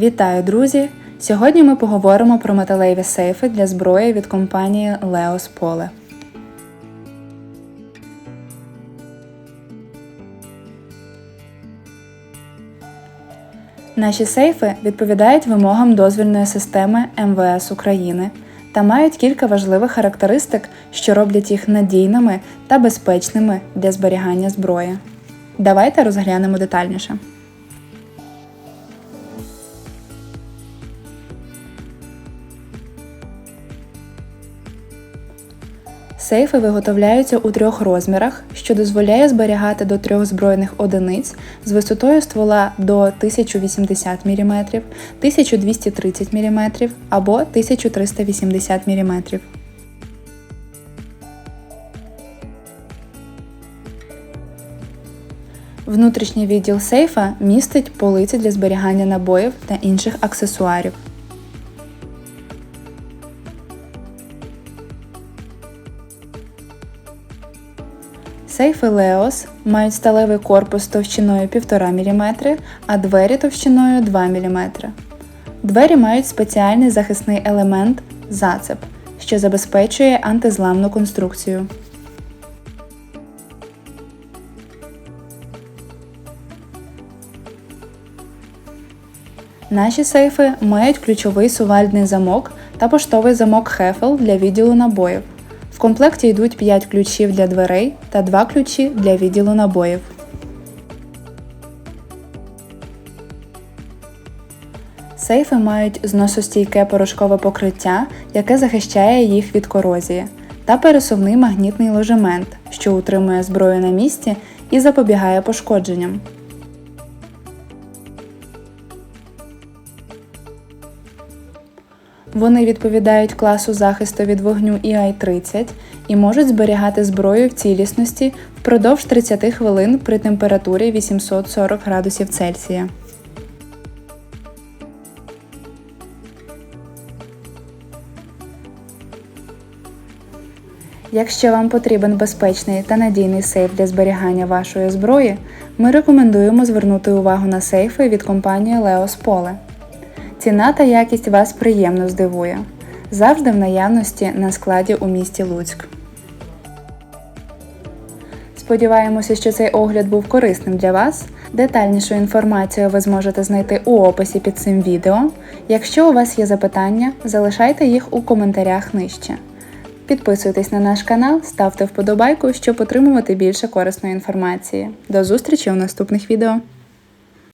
Вітаю, друзі! Сьогодні ми поговоримо про металеві сейфи для зброї від компанії Leos Pole. Наші сейфи відповідають вимогам дозвільної системи МВС України та мають кілька важливих характеристик, що роблять їх надійними та безпечними для зберігання зброї. Давайте розглянемо детальніше. Сейфи виготовляються у трьох розмірах, що дозволяє зберігати до трьох збройних одиниць з висотою ствола до 1080 мм, 1230 мм або 1380 мм. Внутрішній відділ сейфа містить полиці для зберігання набоїв та інших аксесуарів. Сейфи Leos мають сталевий корпус товщиною 1,5 мм, а двері товщиною 2 мм. Двері мають спеціальний захисний елемент зацеп, що забезпечує антизламну конструкцію. Наші сейфи мають ключовий сувальдний замок та поштовий замок Хефел для відділу набоїв. В комплекті йдуть 5 ключів для дверей та 2 ключі для відділу набоїв. Сейфи мають зносостійке порошкове покриття, яке захищає їх від корозії, та пересувний магнітний ложемент, що утримує зброю на місці і запобігає пошкодженням. Вони відповідають класу захисту від вогню EI-30 і можуть зберігати зброю в цілісності впродовж 30 хвилин при температурі 840 градусів Цельсія. Якщо вам потрібен безпечний та надійний сейф для зберігання вашої зброї, ми рекомендуємо звернути увагу на сейфи від компанії Leos Pole. Ціна та якість вас приємно здивує. Завжди в наявності на складі у місті Луцьк. Сподіваємося, що цей огляд був корисним для вас. Детальнішу інформацію ви зможете знайти у описі під цим відео. Якщо у вас є запитання, залишайте їх у коментарях нижче. Підписуйтесь на наш канал, ставте вподобайку, щоб отримувати більше корисної інформації. До зустрічі у наступних відео!